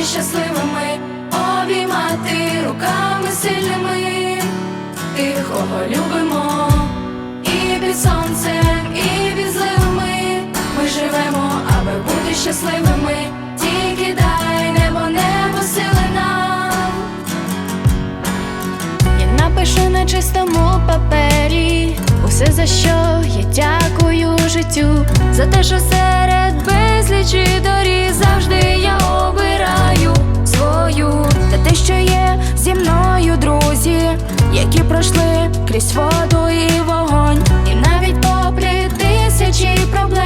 бути щасливими, обіймати руками сильними, тих, кого любимо, і під сонцем, і під зливами. Ми живемо, аби бути щасливими, тільки дай небо, небо сили нам. Я напишу на чистому папері усе за що я дякую життю, за те, що серед безлічі доріг завжди я пройшли крізь воду і вогонь, і навіть попри тисячі проблем.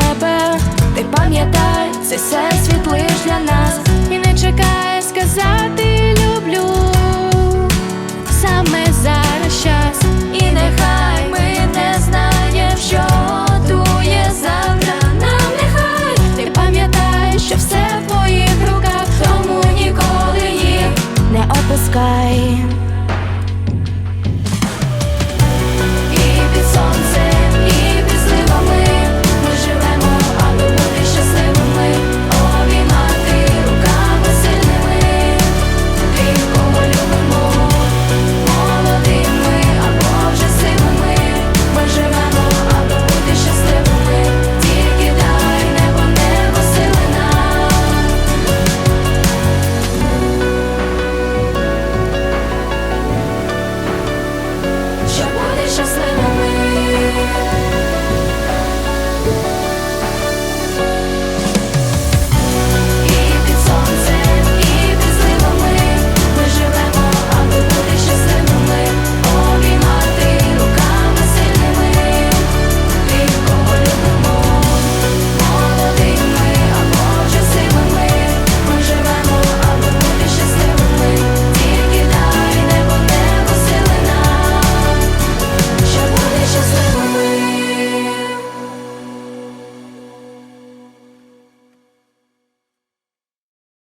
тебе, ти пам'ятай, це все світ лиш для нас.